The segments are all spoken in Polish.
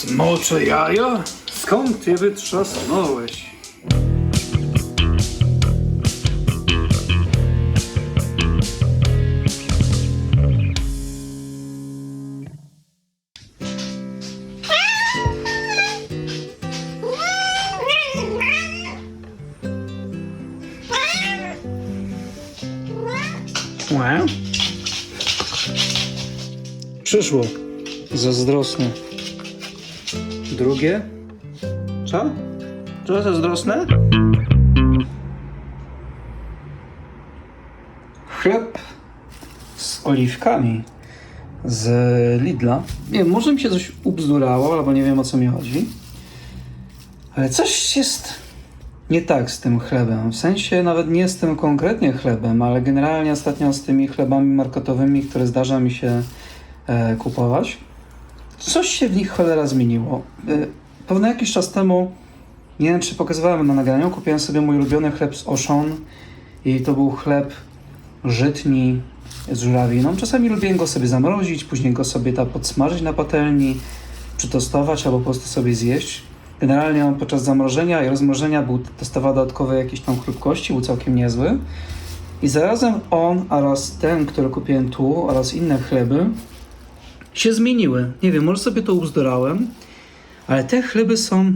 Smocze jaja? Skąd je wytrzasnąłeś? Łe? Przyszło. Zazdrosne. Drugie? Co? Co zazdrosne? Chleb z oliwkami z Lidla. Nie wiem, może mi się coś ubzdurało, albo nie wiem o co mi chodzi. Ale coś jest nie tak z tym chlebem. W sensie nawet nie z tym konkretnie chlebem, ale generalnie ostatnio z tymi chlebami marketowymi, które zdarza mi się e, kupować. Coś się w nich cholera zmieniło. E, pewno jakiś czas temu, nie wiem czy pokazywałem na nagraniu, kupiłem sobie mój ulubiony chleb z Auchan i to był chleb żytni z żurawiną. Czasami lubię go sobie zamrozić, później go sobie tam podsmażyć na patelni, przytostować albo po prostu sobie zjeść. Generalnie on podczas zamrożenia i rozmrożenia był testował dodatkowe jakieś tam chrupkości, był całkiem niezły. I zarazem on oraz ten, który kupiłem tu oraz inne chleby się zmieniły. Nie wiem, może sobie to ubzdurałem, ale te chleby są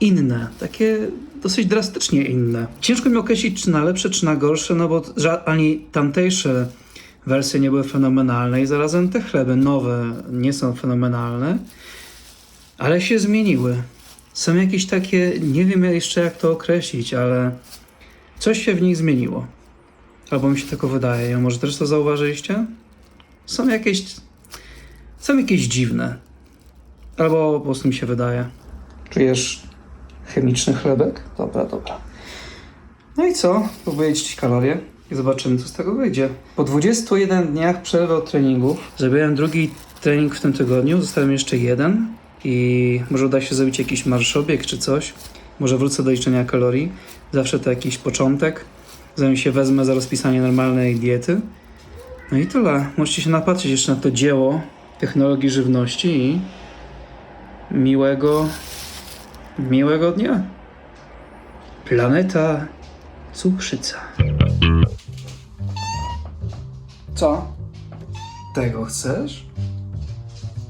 inne, takie dosyć drastycznie inne. Ciężko mi określić, czy na lepsze, czy na gorsze, no bo ani tamtejsze wersje nie były fenomenalne i zarazem te chleby nowe nie są fenomenalne, ale się zmieniły. Są jakieś takie, nie wiem jeszcze jak to określić, ale coś się w nich zmieniło. Albo mi się tylko wydaje, może też to zauważyliście? Są jakieś, są jakieś dziwne. Albo po prostu mi się wydaje. Czujesz chemiczny chlebek? Dobra, dobra. No i co? Próbuję liczyć kalorie i zobaczymy, co z tego wyjdzie. Po 21 dniach przerwy od treningów zrobiłem drugi trening w tym tygodniu, zostałem jeszcze jeden i może uda się zrobić jakiś marszobieg czy coś. Może wrócę do liczenia kalorii. Zawsze to jakiś początek. Zanim się wezmę za rozpisanie normalnej diety. No i tyle. Możecie się napatrzeć jeszcze na to dzieło technologii żywności i miłego, miłego dnia. Planeta Cukrzyca. Co? Tego chcesz?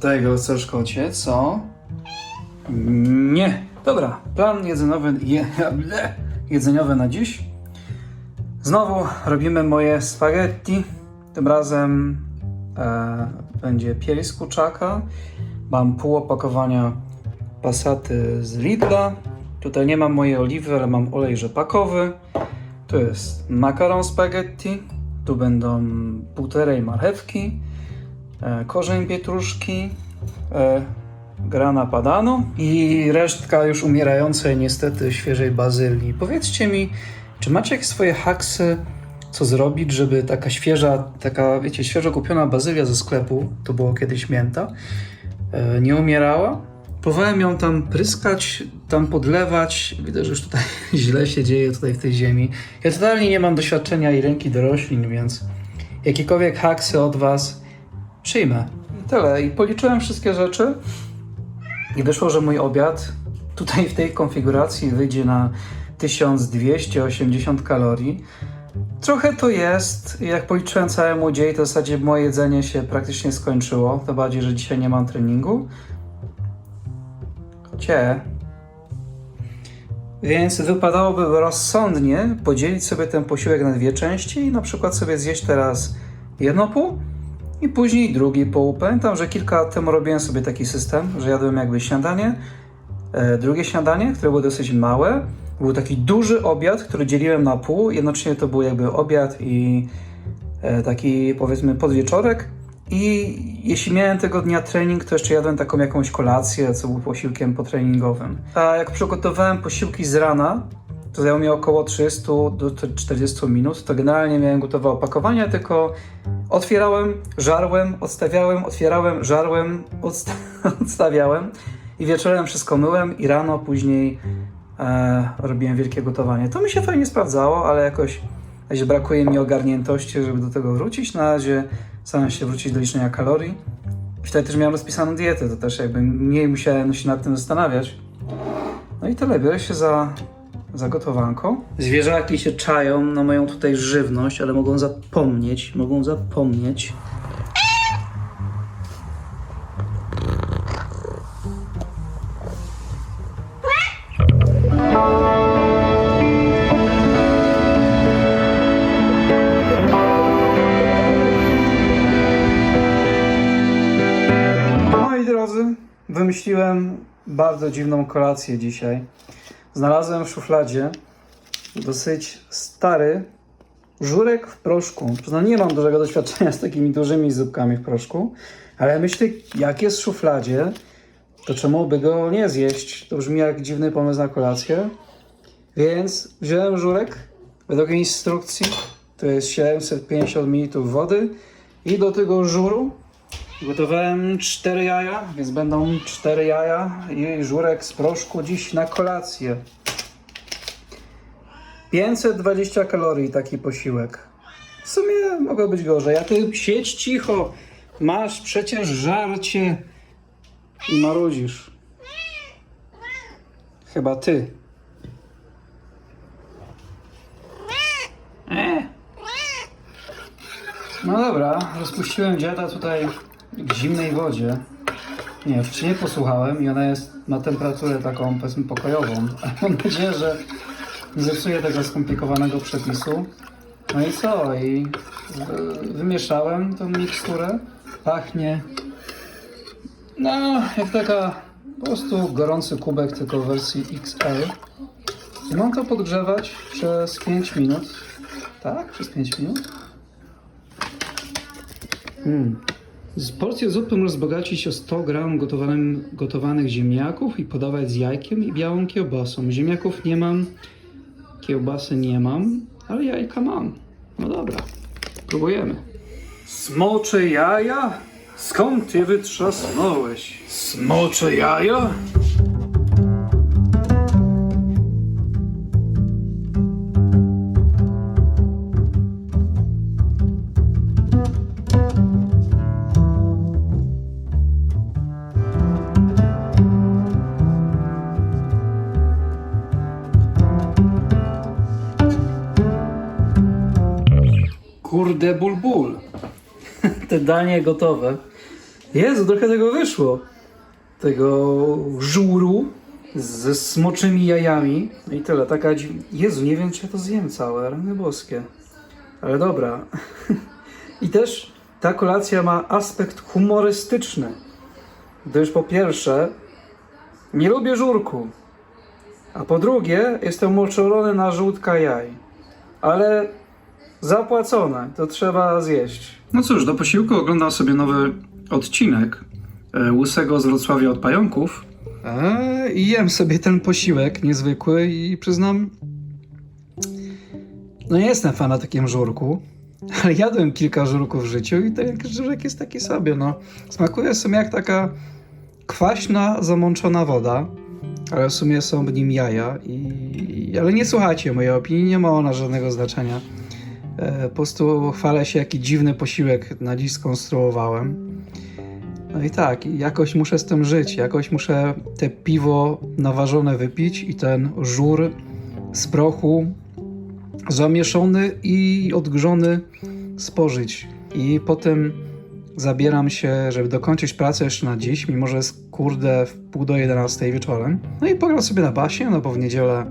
Tego chcesz, kocie? Co? Nie. Dobra, plan jedzeniowy, je, jedzeniowy na dziś. Znowu robimy moje spaghetti. Tym razem będzie pierś z kurczaka. Mam pół opakowania pasaty z Lidla. Tutaj nie mam mojej oliwy, ale mam olej rzepakowy. Tu jest makaron spaghetti. Tu będą półtorej marchewki, e, korzeń pietruszki, e, grana padano i resztka już umierającej niestety świeżej bazylii. Powiedzcie mi, czy macie jakieś swoje haksy, co zrobić, żeby taka świeża, taka wiecie, świeżo kupiona bazylia ze sklepu, to było kiedyś mięta, e, nie umierała? Próbowałem ją tam pryskać, tam podlewać. Widzę, że już tutaj źle się dzieje tutaj w tej ziemi. Ja totalnie nie mam doświadczenia i ręki do roślin, więc jakiekolwiek haksy od was przyjmę. I tyle. I policzyłem wszystkie rzeczy i wyszło, że mój obiad tutaj w tej konfiguracji wyjdzie na 1280 kalorii. Trochę to jest. Jak policzyłem całemu dzień, to w zasadzie moje jedzenie się praktycznie skończyło. To bardziej, że dzisiaj nie mam treningu. Cie. Więc wypadałoby rozsądnie podzielić sobie ten posiłek na dwie części i na przykład sobie zjeść teraz jedno pół i później drugi pół. Pamiętam, że kilka lat temu robiłem sobie taki system, że jadłem jakby śniadanie, e, drugie śniadanie, które było dosyć małe. Był taki duży obiad, który dzieliłem na pół. Jednocześnie to był jakby obiad i e, taki powiedzmy podwieczorek. I jeśli miałem tego dnia trening, to jeszcze jadłem taką jakąś kolację, co był posiłkiem potreningowym. A jak przygotowałem posiłki z rana, to zajęło mi około 30 do 40 minut. To generalnie miałem gotowe opakowania, tylko otwierałem, żarłem, odstawiałem, otwierałem, żarłem, odsta odstawiałem i wieczorem wszystko myłem i rano później e, robiłem wielkie gotowanie. To mi się fajnie sprawdzało, ale jakoś na razie brakuje mi ogarniętości, żeby do tego wrócić. Na razie staram się wrócić do liczenia kalorii Wtedy też miałem rozpisaną dietę, to też jakby mniej musiałem się nad tym zastanawiać. No i tyle, biorę się za, za gotowanko. Zwierzaki się czają na moją tutaj żywność, ale mogą zapomnieć, mogą zapomnieć. Drodzy, wymyśliłem bardzo dziwną kolację dzisiaj. Znalazłem w szufladzie dosyć stary żurek w proszku. Przyznam, nie mam dużego doświadczenia z takimi dużymi zupkami w proszku, ale myślę, jak jest w szufladzie, to czemu by go nie zjeść? To brzmi jak dziwny pomysł na kolację. Więc wziąłem żurek, według instrukcji to jest 750 ml wody i do tego żuru Gotowałem cztery jaja, więc będą cztery jaja i żurek z proszku dziś na kolację. 520 kalorii taki posiłek. W sumie mogło być gorzej. A ty siedź cicho. Masz przecież żarcie i marudzisz. Chyba ty. E. No dobra, rozpuściłem dziada tutaj w zimnej wodzie. Nie, wcześniej nie posłuchałem i ona jest ma temperaturę taką powiedzmy pokojową. Mam nadzieję, że nie zepsuję tego skomplikowanego przepisu. No i co? I y, wymieszałem tą miksturę. Pachnie no, jak taka po prostu gorący kubek, tylko w wersji XL. I mam to podgrzewać przez 5 minut. Tak? Przez 5 minut? Hmm. Z porcję zupy możesz wzbogacić o 100 gram gotowanych ziemniaków i podawać z jajkiem i białą kiełbasą. Ziemniaków nie mam, kiełbasy nie mam, ale jajka mam. No dobra, próbujemy. Smocze jaja? Skąd je wytrzasnąłeś? Smocze jaja? Kurde ból ból. Te danie gotowe. Jezu, trochę tego wyszło. Tego żuru ze smoczymi jajami. No I tyle, taka dziw... Jezu, nie wiem czy ja to zjem całe, rany boskie. Ale dobra. I też ta kolacja ma aspekt humorystyczny. Gdyż po pierwsze, nie lubię żurku. A po drugie, jestem moczolony na żółtka jaj. Ale Zapłacone, to trzeba zjeść. No cóż, do posiłku oglądam sobie nowy odcinek e, Łysego z Wrocławia od Pająków. Eee, I jem sobie ten posiłek niezwykły i przyznam, no nie jestem fanatykiem żurku, ale jadłem kilka żurków w życiu i ten żurek jest taki sobie, no. Smakuje sobie jak taka kwaśna, zamączona woda, ale w sumie są w nim jaja i... Ale nie słuchajcie mojej opinii, nie ma ona żadnego znaczenia. E, Po prostu chwalę się, jaki dziwny posiłek na dziś skonstruowałem. No i tak, jakoś muszę z tym żyć, jakoś muszę te piwo naważone wypić i ten żur z prochu zamieszony i odgrzony spożyć. I potem zabieram się, żeby dokończyć pracę jeszcze na dziś, mimo że jest kurde w pół do 11 wieczorem. No i pogram sobie na basie, no bo w niedzielę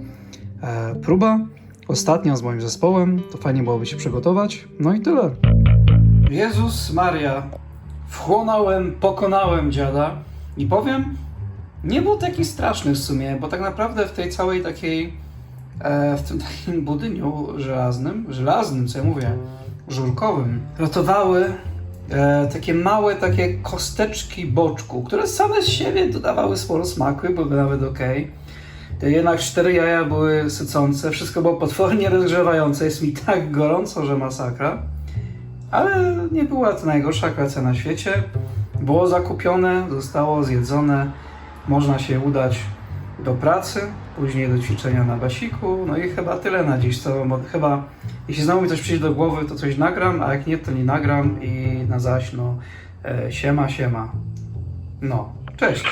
e, próba. Ostatnia z moim zespołem, to fajnie byłoby się przygotować. No i tyle. Jezus Maria, wchłonąłem, pokonałem dziada i powiem, nie był taki straszny w sumie, bo tak naprawdę w tej całej takiej, e, w tym takim budyniu żelaznym, żelaznym, co ja mówię, żurkowym, rotowały e, takie małe takie kosteczki boczku, które same z siebie dodawały sporo smaku były nawet okej. Te jednak cztery jaja były sycące, wszystko było potwornie rozgrzewające, jest mi tak gorąco, że masakra. Ale nie była to najgorsza kolacja na świecie. Było zakupione, zostało zjedzone, można się udać do pracy, później do ćwiczenia na basiku, no i chyba tyle na dziś, co chyba, jeśli znowu mi coś przyjdzie do głowy, to coś nagram, a jak nie, to nie nagram i na zaś, no, E, siema, siema. No, cześć.